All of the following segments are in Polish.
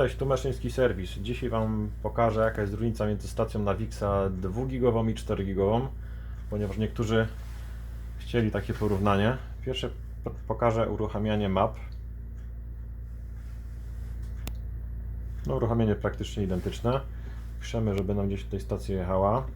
Cześć, tu Meszyński Serwis. Dzisiaj Wam pokażę jaka jest różnica między stacją Navixa 2-gigową i 4-gigową, ponieważ niektórzy chcieli takie porównanie. Pierwsze po- pokażę uruchamianie map. No uruchamianie praktycznie identyczne. Piszemy, żeby nam gdzieś tutaj stacja jechała.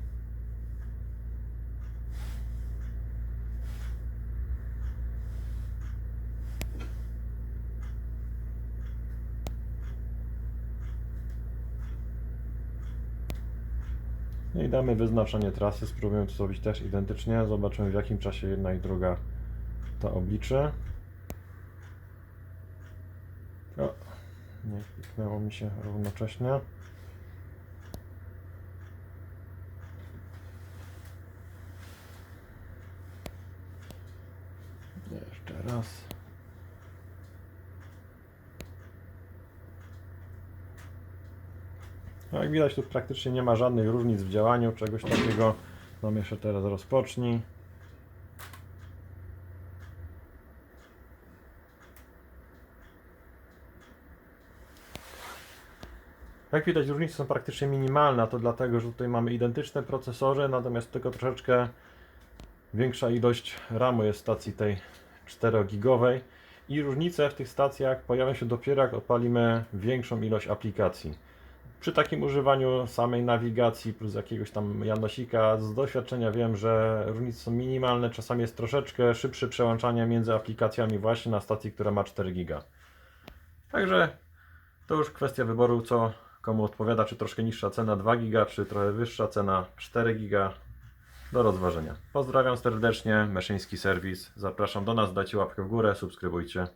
No i damy wyznaczenie trasy, spróbujemy to zrobić też identycznie. Zobaczymy w jakim czasie jedna i druga to obliczy. O, nie kliknęło mi się równocześnie. Jeszcze raz. No jak widać tu praktycznie nie ma żadnych różnic w działaniu, czegoś takiego. Mam jeszcze teraz rozpocznij. Jak widać różnice są praktycznie minimalne, a to dlatego, że tutaj mamy identyczne procesory, natomiast tylko troszeczkę większa ilość RAMu jest w stacji tej 4-gigowej i różnice w tych stacjach pojawią się dopiero jak odpalimy większą ilość aplikacji. Przy takim używaniu samej nawigacji plus jakiegoś tam Janosika, z doświadczenia wiem, że różnice są minimalne, czasami jest troszeczkę szybsze przełączanie między aplikacjami właśnie na stacji, która ma 4 giga. Także to już kwestia wyboru, co komu odpowiada, czy troszkę niższa cena 2 giga, czy trochę wyższa cena 4 giga. Do rozważenia. Pozdrawiam serdecznie, Meszyński Serwis. Zapraszam do nas, dajcie łapkę w górę, subskrybujcie.